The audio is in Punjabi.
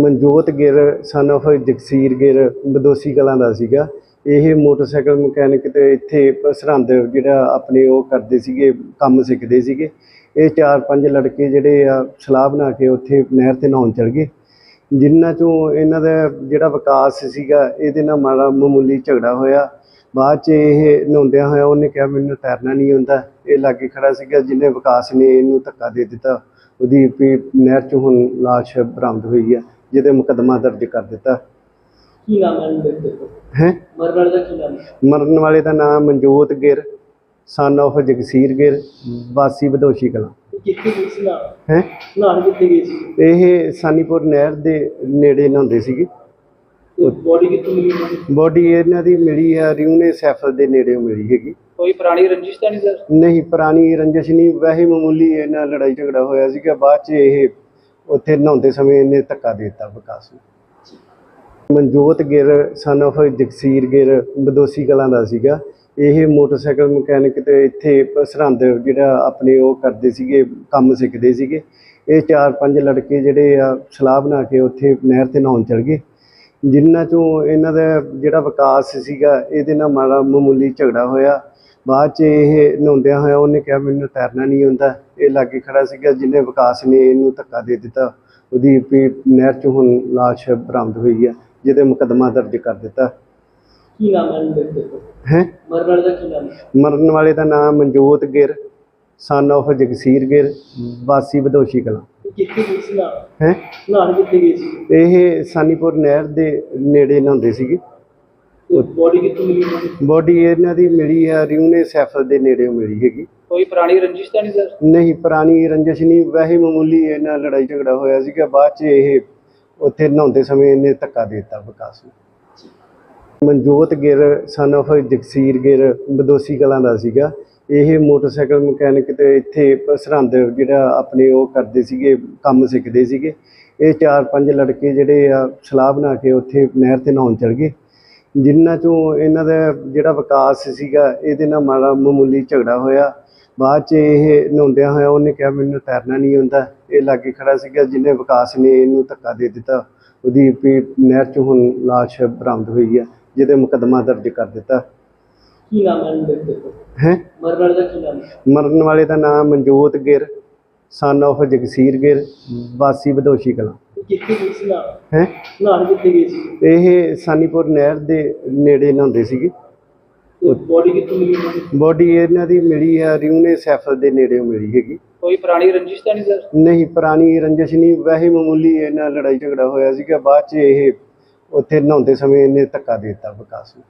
ਮਨਜੋਤ ਗਿਰ ਸਨ of ਜਗਸੀਰ ਗਿਰ ਬਦੋਸੀ ਕਲਾਂ ਦਾ ਸੀਗਾ। ਇਹ ਮੋਟਰਸਾਈਕਲ ਮਕੈਨਿਕ ਤੇ ਇੱਥੇ ਸਰਹੰਦ ਜਿਹੜਾ ਆਪਣੇ ਉਹ ਕਰਦੇ ਸੀਗੇ, ਕੰਮ ਸਿੱਖਦੇ ਸੀਗੇ। ਇਹ ਚਾਰ ਪੰਜ ਲੜਕੇ ਜਿਹੜੇ ਆ, ਸਲਾਹ ਬਣਾ ਕੇ ਉੱਥੇ ਨਹਿਰ ਤੇ ਨਹਾਉਣ ਚਲ ਗਏ। ਜਿਨ੍ਹਾਂ ਚੋਂ ਇਹਨਾਂ ਦਾ ਜਿਹੜਾ ਵਿਕਾਸ ਸੀਗਾ, ਇਹਦੇ ਨਾਲ ਮਾੜਾ ਮਾਮੂਲੀ ਝਗੜਾ ਹੋਇਆ। ਬਾਅਦ ਚ ਇਹ ਨਹਾਉਂਦਿਆਂ ਹੋਇਆ ਉਹਨੇ ਕਿਹਾ, ਮੈਨੂੰ ਤੈਰਨਾ ਨਹੀਂ ਆਉਂਦਾ। ਇਹ ਲਾਗੇ ਖੜਾ ਸੀਗਾ, ਜਿਹਨੇ ਵਿਕਾਸ ਨੇ ਇਹਨੂੰ ਧੱਕਾ ਦੇ ਦਿੱਤਾ। ਉਹਦੀ ਨਹਿਰ ਚ ਹੁਣ ਲਾਸ਼ ਬਰਾਮਦ ਹੋਈ ਹੈ ਜਿਹਦੇ ਮੁਕੱਦਮਾ ਦਰਜ ਕਰ ਦਿੱਤਾ। ਕੀ ਨਾਮ ਹੈ ਮਰਨ ਵਾਲੇ ਦਾ ਕੀ ਨਾਮ ਹੈ? ਮਰਨ ਵਾਲੇ ਦਾ ਨਾਮ ਮਨਜੋਤ ਗਿਰ ਸਨ of ਜਗਸੀਰ ਗਿਰ ਵਾਸੀ ਬਦੋਸ਼ੀ ਕਲਾਂ। ਕਿੱਥੇ ਗਏ ਸੀ ਨਾਲ? ਹੈ? ਨਾਲ ਕਿੱਥੇ ਗਏ ਸੀ? ਇਹ ਸਾਨੀਪੁਰ ਨਹਿਰ ਦੇ ਨੇੜੇ ਨਹਾਉਂਦੇ ਸੀਗੇ। ਬੋਡੀ ਕਿੱਥੋਂ ਮਿਲੀ ਉਹਨਾਂ? ਬੋਡੀ ਇਹਨਾਂ ਦੀ ਮਿਲੀ ਹੈ ਰਿਊਨੇ ਸੈਫਲ ਦੇ ਨੇੜੇ ਮਿਲੀ ਹੈਗੀ। ਕੋਈ ਪੁਰਾਣੀ ਰੰਜਿਸ਼ ਤਾਂ ਨਹੀਂ ਸਰ ਨਹੀਂ ਪੁਰਾਣੀ ਰੰਜਿਸ਼ ਨਹੀਂ। ਵੈਸੇ ਮਾਮੂਲੀ ਇਹਨਾਂ ਲੜਾਈ ਝਗੜਾ ਹੋਇਆ ਸੀਗਾ। ਬਾਅਦ ਚ ਇਹ ਉੱਥੇ ਨਹਾਉਂਦੇ ਸਮੇਂ ਇਹਨੇ ਧੱਕਾ ਦੇ ਦਿੱਤਾ ਵਿਕਾਸ ਨੂੰ। ਮਨਜੋਤ ਗਿਰ ਸਨ of ਜਗਸੀਰ ਗਿਰ ਬਦੋਸੀ ਕਲਾਂ ਦਾ ਸੀਗਾ। ਇਹ ਮੋਟਰਸਾਈਕਲ ਮਕੈਨਿਕ ਤੇ ਇੱਥੇ ਸਰਹੰਦ ਜਿਹੜਾ ਆਪਣੇ ਉਹ ਕਰਦੇ ਸੀਗੇ, ਕੰਮ ਸਿੱਖਦੇ ਸੀਗੇ। ਇਹ ਚਾਰ ਪੰਜ ਲੜਕੇ ਜਿਹੜੇ ਆ, ਸਲਾਹ ਬਣਾ ਕੇ ਉੱਥੇ ਨਹਿਰ ਤੇ ਨਹਾਉਣ ਚਲ ਗਏ। ਜਿਨ੍ਹਾਂ ਚੋਂ ਇਹਨਾਂ ਦਾ ਜਿਹੜਾ ਵਿਕਾਸ ਸੀਗਾ, ਇਹਦੇ ਨਾਲ ਮਾੜਾ ਮਾਮੂਲੀ ਝਗੜਾ ਹੋਇਆ। ਬਾਅਦ ਚ ਇਹ ਨਹਾਉਂਦਿਆਂ ਹੋਇਆ ਉਹਨੇ ਕਿਹਾ ਮੈਨੂੰ ਤੈਰਨਾ ਨਹੀਂ ਆਉਂਦਾ। ਇਹ ਲਾਗੇ ਖੜਾ ਸੀਗਾ ਜਿਹਨੇ ਵਿਕਾਸ ਨੇ ਇਹਨੂੰ ਧੱਕਾ ਦੇ ਦਿੱਤਾ। ਉਹਦੀ ਵੀ ਨਹਿਰ ਚ ਹੁਣ ਲਾਸ਼ ਬਰਾਮਦ ਹੋਈ ਹੈ ਜਿਹਦੇ ਮੁਕੱਦਮਾ ਦਰਜ ਕਰ ਦਿੱਤਾ। ਕੀ ਨਾਮ ਹੈ ਮਰਨ ਵਾਲੇ ਦਾ ਕੀ ਨਾਮ ਹੈ? ਮਰਨ ਵਾਲੇ ਦਾ ਨਾਮ ਮਨਜੋਤ ਗਿਰ ਸਨ of ਜਗਸੀਰ ਗਿਰ ਵਾਸੀ ਬਦੋਸ਼ੀ ਕਲਾਂ। ਕਿੱਥੇ ਗਏ ਸੀ ਨਾਲ? ਹੈ? ਨਾਲ ਕਿੱਥੇ ਗਏ ਸੀ? ਇਹ ਸਾਨੀਪੁਰ ਨਹਿਰ ਦੇ ਨੇੜੇ ਨਹਾਉਂਦੇ ਸੀਗੇ। ਬੋਡੀ ਕਿੱਥੋਂ ਮਿਲੀ? ਬੋਡੀ ਇਹਨਾਂ ਦੀ ਮਿਲੀ ਹੈ ਰਿਊਨੇ ਸੈਫਲ ਦੇ ਨੇੜੇ ਮਿਲੀ ਹੈਗੀ। ਕੋਈ ਪੁਰਾਣੀ ਰੰਜਿਸ਼ ਤਾਂ ਨਹੀਂ ਸਰ? ਨਹੀਂ ਪੁਰਾਣੀ ਰੰਜਿਸ਼ ਨਹੀਂ। ਵੈਸੇ ਮਾਮੂਲੀ ਇਹਨਾਂ ਲੜਾਈ ਝਗੜਾ ਹੋਇਆ ਸੀਗਾ। ਬਾਅਦ ਚ ਇਹ ਉੱਥੇ ਨਹਾਉਂਦੇ ਸਮੇਂ ਇਹਨੇ ਧੱਕਾ ਦੇ ਦਿੱਤਾ ਵਿਕਾਸ ਨੂੰ। ਮਨਜੋਤ ਗਿਰ ਸਨ of ਜਗਸੀਰ ਗਿਰ ਬਦੋਸੀ ਕਲਾਂ ਦਾ ਸੀਗਾ। ਇਹ ਮੋਟਰਸਾਈਕਲ ਮਕੈਨਿਕ ਤੇ ਇੱਥੇ ਸਰਹੰਦ ਜਿਹੜਾ ਆਪਣੇ ਉਹ ਕਰਦੇ ਸੀਗੇ ਕੰਮ ਸਿੱਖਦੇ ਸੀਗੇ। ਇਹ ਚਾਰ ਪੰਜ ਲੜਕੇ ਜਿਹੜੇ ਆ ਸਲਾਹ ਬਣਾ ਕੇ ਉੱਥੇ ਨਹਿਰ ਤੇ ਨਹਾਉਣ ਚਲ ਗਏ। ਜਿਨ੍ਹਾਂ ਚੋਂ ਇਹਨਾਂ ਦਾ ਜਿਹੜਾ ਵਿਕਾਸ ਸੀਗਾ ਇਹਦੇ ਨਾਲ ਮਾੜਾ ਮਾਮੂਲੀ ਝਗੜਾ ਹੋਇਆ। ਬਾਅਦ ਚ ਇਹ ਨਹਾਉਂਦਿਆਂ ਹੋਇਆ ਉਹਨੇ ਕਿਹਾ ਮੈਨੂੰ ਤੈਰਨਾ ਨਹੀਂ ਆਉਂਦਾ। ਇਹ ਲਾਗੇ ਖੜਾ ਸੀਗਾ ਜਿਹਨੇ ਵਿਕਾਸ ਨੇ ਇਹਨੂੰ ਧੱਕਾ ਦੇ ਦਿੱਤਾ। ਉਹਦੀ ਵੀ ਨਹਿਰ ਚ ਹੁਣ ਲਾਸ਼ ਬਰਾਮਦ ਹੋਈ ਹੈ ਜਿਹਦੇ ਮੁਕੱਦਮਾ ਦਰਜ ਕਰ ਦਿੱਤਾ। ਕੀ ਨਾਮ ਹੈ ਮੁੰਡੇ ਦਾ ਹੈ? ਮਰਨ ਵਾਲੇ ਦਾ ਕੀ ਨਾਮ ਹੈ? ਮਰਨ ਵਾਲੇ ਦਾ ਨਾਮ ਮਨਜੋਤ ਗਿਰ ਸਨ of ਜਗਸੀਰ ਗਿਰ ਵਾਸੀ ਬਦੋਸ਼ੀ ਕਲਾਂ। ਕਿੱਥੇ ਗਏ ਸੀ ਨਾਲ? ਹੈ? ਨਾਲ ਕਿੱਥੇ ਗਏ ਸੀ? ਇਹ ਸਾਨੀਪੁਰ ਨਹਿਰ ਦੇ ਨੇੜੇ ਨਹਾਉਂਦੇ ਸੀਗੇ। ਬੋਡੀ ਕਿੱਥੋਂ ਮਿਲੀ ਉਹਨਾਂ ਦੀ? ਬੋਡੀ ਇਹਨਾਂ ਦੀ ਮਿਲੀ ਹੈ ਰਿਊਨੇ ਸੈਫਲ ਦੇ ਨੇੜੇ ਮਿਲੀ ਹੈਗੀ। ਕੋਈ ਪੁਰਾਣੀ ਰੰਜਿਸ਼ ਤਾਂ ਨਹੀਂ ਸਰ? ਨਹੀਂ ਪੁਰਾਣੀ ਰੰਜਿਸ਼ ਨਹੀਂ। ਵੈਸੇ ਮਾਮੂਲੀ ਇਹਨਾਂ ਲੜਾਈ ਝਗੜਾ ਹੋਇਆ ਸੀਗਾ। ਬਾਅਦ ਚ ਇਹ ਉੱਥੇ ਨਹਾਉਂਦੇ ਸਮੇਂ ਇਹਨੇ ਧੱਕਾ ਦੇ ਦਿੱਤਾ ਵਿਕਾਸ ਨੂੰ।